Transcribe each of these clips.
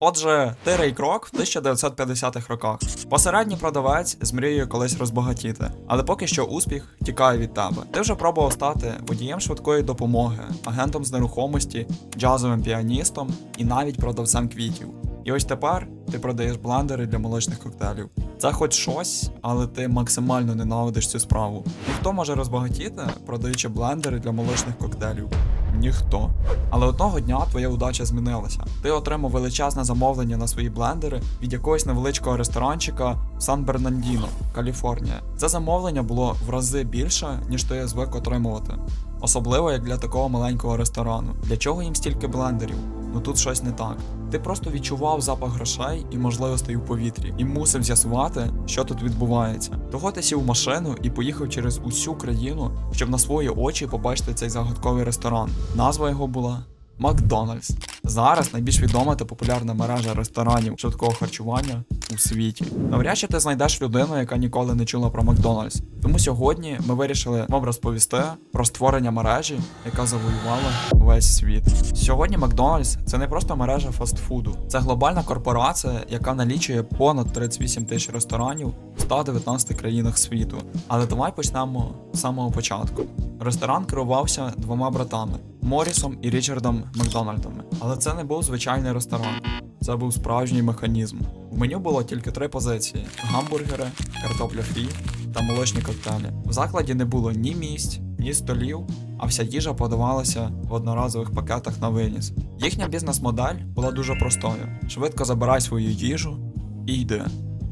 Отже, ти Рей Крок в 1950-х роках. Посередній продавець з мрією колись розбагатіти, але поки що успіх тікає від тебе. Ти вже пробував стати водієм швидкої допомоги, агентом з нерухомості, джазовим піаністом і навіть продавцем квітів. І ось тепер ти продаєш блендери для молочних коктейлів. Це хоч щось, але ти максимально ненавидиш цю справу. І хто може розбагатіти, продаючи блендери для молочних коктейлів? Ніхто. Але одного дня твоя удача змінилася. Ти отримав величезне замовлення на свої блендери від якогось невеличкого ресторанчика в Сан-Бернандіно, Каліфорнія. Це замовлення було в рази більше, ніж ти звик отримувати. Особливо як для такого маленького ресторану. Для чого їм стільки блендерів? Ну тут щось не так. Ти просто відчував запах грошей і можливостей у повітрі, і мусив з'ясувати, що тут відбувається. Того ти сів в машину і поїхав через усю країну, щоб на свої очі побачити цей загадковий ресторан. Назва його була Макдональдс. Зараз найбільш відома та популярна мережа ресторанів швидкого харчування у світі. Навряд чи ти знайдеш людину, яка ніколи не чула про Макдональдс. Тому сьогодні ми вирішили вам розповісти про створення мережі, яка завоювала весь світ. Сьогодні Макдональдс це не просто мережа фастфуду, це глобальна корпорація, яка налічує понад 38 тисяч ресторанів в 119 країнах світу. Але давай почнемо з самого початку. Ресторан керувався двома братами Морісом і Річардом Макдональдами. Але це не був звичайний ресторан. Це був справжній механізм. В меню було тільки три позиції: гамбургери, картопля фрі та молочні коктейлі. В закладі не було ні місць, ні столів, а вся їжа подавалася в одноразових пакетах на виніс. Їхня бізнес-модель була дуже простою: швидко забирай свою їжу і йди.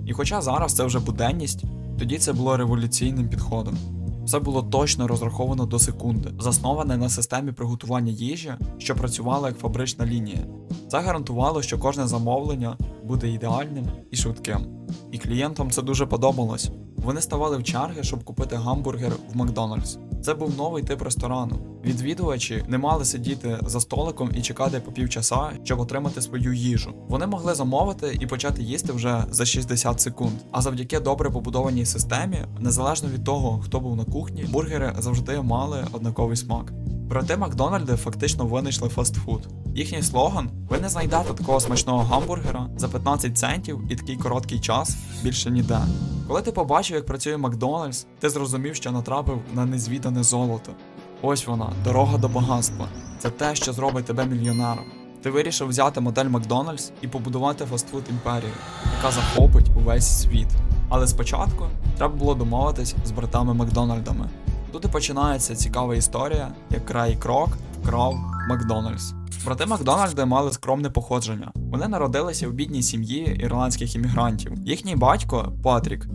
І хоча зараз це вже буденність, тоді це було революційним підходом. Все було точно розраховано до секунди, засноване на системі приготування їжі, що працювала як фабрична лінія. Це гарантувало, що кожне замовлення буде ідеальним і швидким. І клієнтам це дуже подобалось. Вони ставали в черги, щоб купити гамбургер в Макдональдс. Це був новий тип ресторану. Відвідувачі не мали сидіти за столиком і чекати по півчаса, щоб отримати свою їжу. Вони могли замовити і почати їсти вже за 60 секунд. А завдяки добре побудованій системі, незалежно від того, хто був на кухні, бургери завжди мали однаковий смак. Брати Макдональди фактично винайшли фастфуд. Їхній слоган: ви не знайдете такого смачного гамбургера за 15 центів і такий короткий час більше ніде. Коли ти побачив, як працює Макдональдс, ти зрозумів, що натрапив на незвідане золото. Ось вона, дорога до багатства. Це те, що зробить тебе мільйонером. Ти вирішив взяти модель Макдональдс і побудувати фастфуд імперію, яка захопить увесь світ. Але спочатку треба було домовитись з братами Макдональдами. Тут і починається цікава історія, як край крок вкрав Макдональдс. Брати Макдональди мали скромне походження. Вони народилися в бідній сім'ї ірландських іммігрантів. Їхній батько Патрік,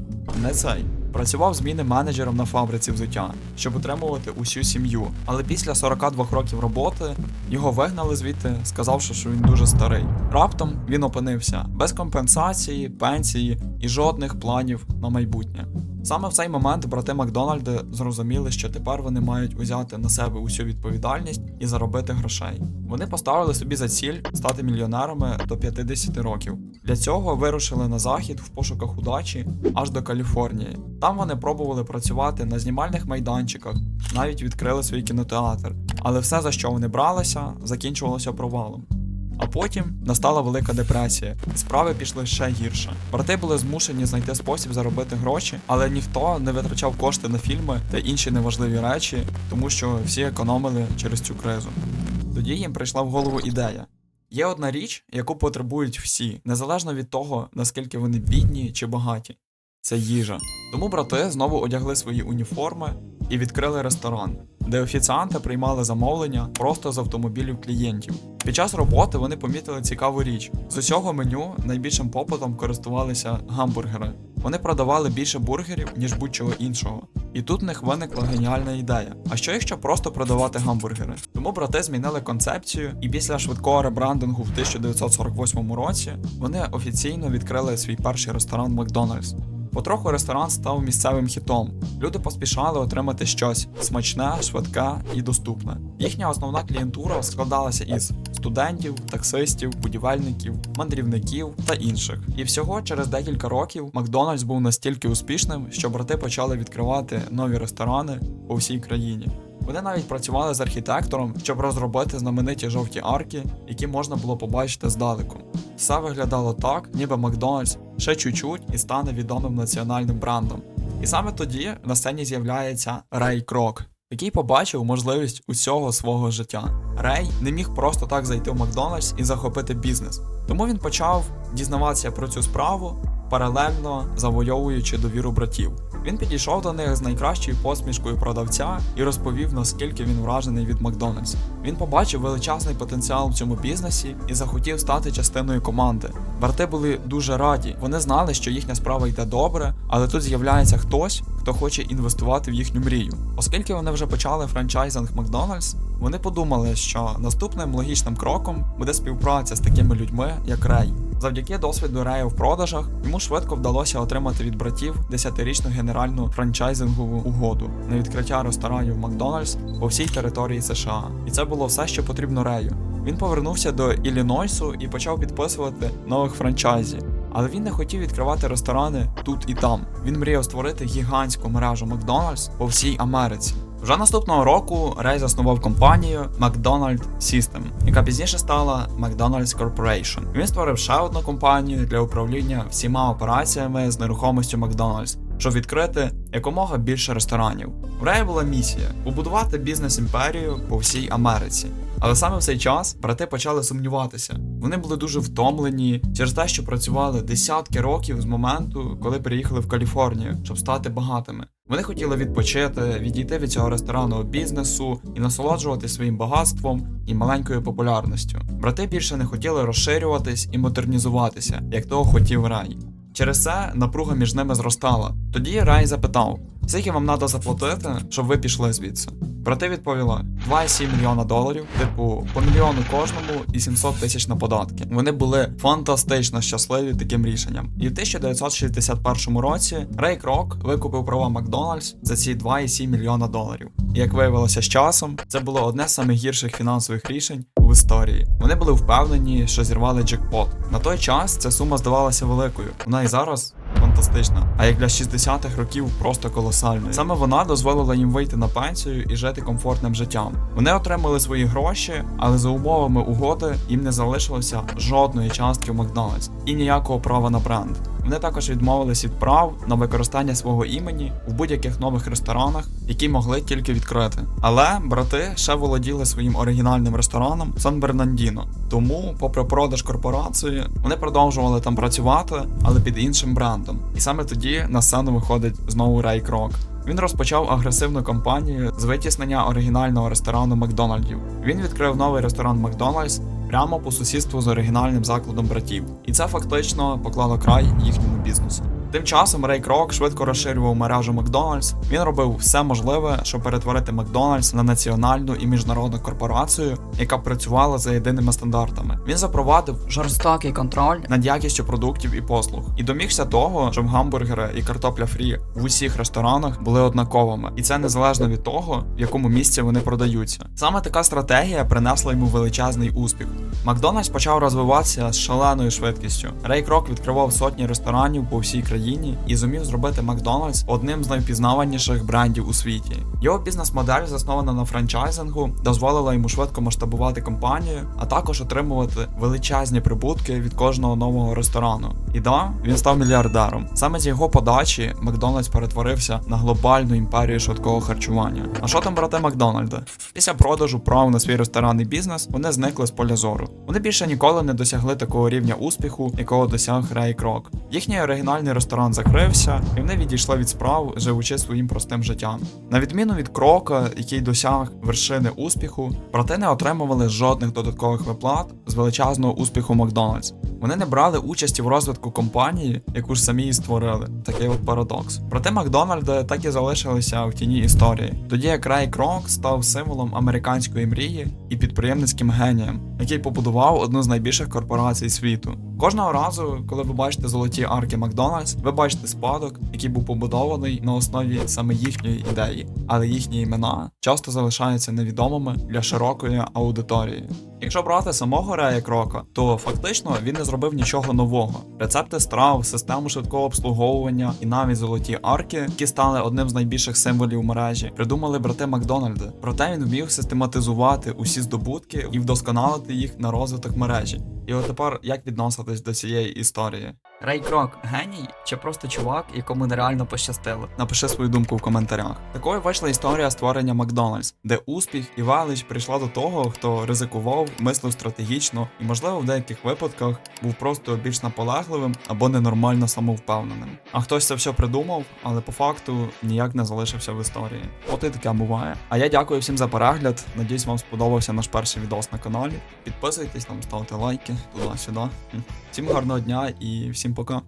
не цей, працював змінним менеджером на фабриці взуття, щоб утримувати усю сім'ю. Але після 42 років роботи його вигнали звідти, сказавши, що він дуже старий. Раптом він опинився без компенсації, пенсії і жодних планів на майбутнє. Саме в цей момент брати Макдональди зрозуміли, що тепер вони мають узяти на себе усю відповідальність і заробити грошей. Вони поставили собі за ціль стати мільйонерами до 50 років. Для цього вирушили на захід в пошуках удачі аж до Каліфорнії. Там вони пробували працювати на знімальних майданчиках, навіть відкрили свій кінотеатр. Але все, за що вони бралися, закінчувалося провалом. А потім настала велика депресія, і справи пішли ще гірше. Брати були змушені знайти спосіб заробити гроші, але ніхто не витрачав кошти на фільми та інші неважливі речі, тому що всі економили через цю кризу. Тоді їм прийшла в голову ідея. Є одна річ, яку потребують всі, незалежно від того, наскільки вони бідні чи багаті. Це їжа. Тому брати знову одягли свої уніформи і відкрили ресторан, де офіціанти приймали замовлення просто з автомобілів клієнтів. Під час роботи вони помітили цікаву річ: з усього меню найбільшим попитом користувалися гамбургери. Вони продавали більше бургерів, ніж будь-чого іншого. І тут в них виникла геніальна ідея. А що якщо просто продавати гамбургери? Тому брати змінили концепцію, і після швидкого ребрандингу в 1948 році вони офіційно відкрили свій перший ресторан Макдональдс. Потроху ресторан став місцевим хітом. Люди поспішали отримати щось смачне, швидке і доступне. Їхня основна клієнтура складалася із студентів, таксистів, будівельників, мандрівників та інших. І всього через декілька років Макдональдс був настільки успішним, що брати почали відкривати нові ресторани по всій країні. Вони навіть працювали з архітектором, щоб розробити знамениті жовті арки, які можна було побачити здалеку. Все виглядало так, ніби Макдональдс ще чуть-чуть і стане відомим національним брендом. І саме тоді на сцені з'являється Рей Крок, який побачив можливість усього свого життя. Рей не міг просто так зайти в Макдональдс і захопити бізнес. Тому він почав дізнаватися про цю справу, паралельно завойовуючи довіру братів. Він підійшов до них з найкращою посмішкою продавця і розповів, наскільки він вражений від Макдональдс. Він побачив величезний потенціал в цьому бізнесі і захотів стати частиною команди. Брати були дуже раді. Вони знали, що їхня справа йде добре, але тут з'являється хтось, хто хоче інвестувати в їхню мрію. Оскільки вони вже почали франчайзинг Макдональдс, вони подумали, що наступним логічним кроком буде співпраця з такими людьми, як Рей. Завдяки досвіду Рея в продажах йому швидко вдалося отримати від братів 10-річну генеральну франчайзингову угоду на відкриття ресторанів Макдональдс по всій території США. І це було все, що потрібно Рею. Він повернувся до Іллінойсу і почав підписувати нових франчайзів. Але він не хотів відкривати ресторани тут і там. Він мріяв створити гігантську мережу Макдональдс по всій Америці. Вже наступного року Рей заснував компанію McDonald System, яка пізніше стала McDonald's Corporation. Він створив ще одну компанію для управління всіма операціями з нерухомістю Макдональдс, щоб відкрити якомога більше ресторанів. У Рея була місія побудувати бізнес-імперію по всій Америці. Але саме в цей час брати почали сумніватися. Вони були дуже втомлені через те, що працювали десятки років з моменту, коли приїхали в Каліфорнію, щоб стати багатими. Вони хотіли відпочити, відійти від цього ресторанного бізнесу і насолоджуватися своїм багатством і маленькою популярністю. Брати більше не хотіли розширюватись і модернізуватися, як того хотів Рай. Через це напруга між ними зростала. Тоді Рай запитав: скільки вам треба заплатити, щоб ви пішли звідси? Брати відповіли 2,7 мільйона доларів, типу по мільйону кожному і 700 тисяч на податки. Вони були фантастично щасливі таким рішенням. І в 1961 році Рей Крок викупив права Макдональдс за ці 2,7 мільйона доларів. І як виявилося з часом, це було одне з найгірших фінансових рішень в історії. Вони були впевнені, що зірвали джекпот. На той час ця сума здавалася великою. Вона і зараз фантастична. А як для 60-х років просто колосальною. Саме вона дозволила їм вийти на пенсію і жити комфортним життям. Вони отримали свої гроші, але за умовами угоди їм не залишилося жодної частки в Макдональдс і ніякого права на бренд. Вони також відмовились від прав на використання свого імені у будь-яких нових ресторанах, які могли тільки відкрити. Але брати ще володіли своїм оригінальним рестораном Сан Бернандіно. Тому, попри продаж корпорації, вони продовжували там працювати, але під іншим брендом. І саме тоді на сцену виходить знову Рей Крок. Він розпочав агресивну кампанію з витіснення оригінального ресторану Макдональдів. Він відкрив новий ресторан Макдональдс прямо по сусідству з оригінальним закладом братів, і це фактично поклало край їхньому бізнесу. Тим часом Рей Крок швидко розширював мережу Макдональдс. Він робив все можливе, щоб перетворити Макдональдс на національну і міжнародну корпорацію, яка працювала за єдиними стандартами. Він запровадив жорстокий контроль над якістю продуктів і послуг і домігся того, щоб гамбургери і картопля фрі в усіх ресторанах були однаковими, і це незалежно від того, в якому місці вони продаються. Саме така стратегія принесла йому величезний успіх. Макдональдс почав розвиватися з шаленою швидкістю. Рей Крок відкривав сотні ресторанів по всій країні і зумів зробити Макдональдс одним з найвпізнаваніших брендів у світі. Його бізнес-модель, заснована на франчайзингу, дозволила йому швидко масштабувати компанію, а також отримувати величезні прибутки від кожного нового ресторану. І да, він став мільярдером. Саме з його подачі Макдональдс перетворився на глобальну імперію швидкого харчування. А що там брати Макдональда? Після продажу прав на свій ресторанний бізнес вони зникли з поля зору. Вони більше ніколи не досягли такого рівня успіху, якого досяг Рей Крок. Їхній оригінальний ресторан закрився, і вони відійшли від справ, живучи своїм простим життям. На відміну від крока, який досяг вершини успіху, брати не отримували жодних додаткових виплат з величезного успіху Макдональдс. Вони не брали участі в розвитку компанії, яку ж самі і створили. Такий от парадокс. Проте Макдональди так і залишилися в тіні історії. Тоді як Рей Крок став символом американської мрії і підприємницьким генієм, який побудував одну з найбільших корпорацій світу. Кожного разу, коли ви бачите золоті арки Макдональдс, ви бачите спадок, який був побудований на основі саме їхньої ідеї, але їхні імена часто залишаються невідомими для широкої аудиторії. Якщо брати самого Рея Крока, то фактично він не зробив нічого нового. Рецепти страв, систему швидкого обслуговування і навіть золоті арки, які стали одним з найбільших символів мережі, придумали брати Макдональди. Проте він вмів систематизувати усі здобутки і вдосконалити їх на розвиток мережі. І от тепер як відноситись до цієї історії? Рей Крок геній чи просто чувак, якому нереально пощастило? Напиши свою думку в коментарях. Такою вийшла історія створення Макдональдс, де успіх і велич прийшла до того, хто ризикував, мислив стратегічно і, можливо, в деяких випадках був просто більш наполегливим або ненормально самовпевненим. А хтось це все придумав, але по факту ніяк не залишився в історії. От і таке буває. А я дякую всім за перегляд. Надіюсь, вам сподобався наш перший відос на каналі. Підписуйтесь там, ставте лайки туди-сюди. Всім гарного дня і всім пока.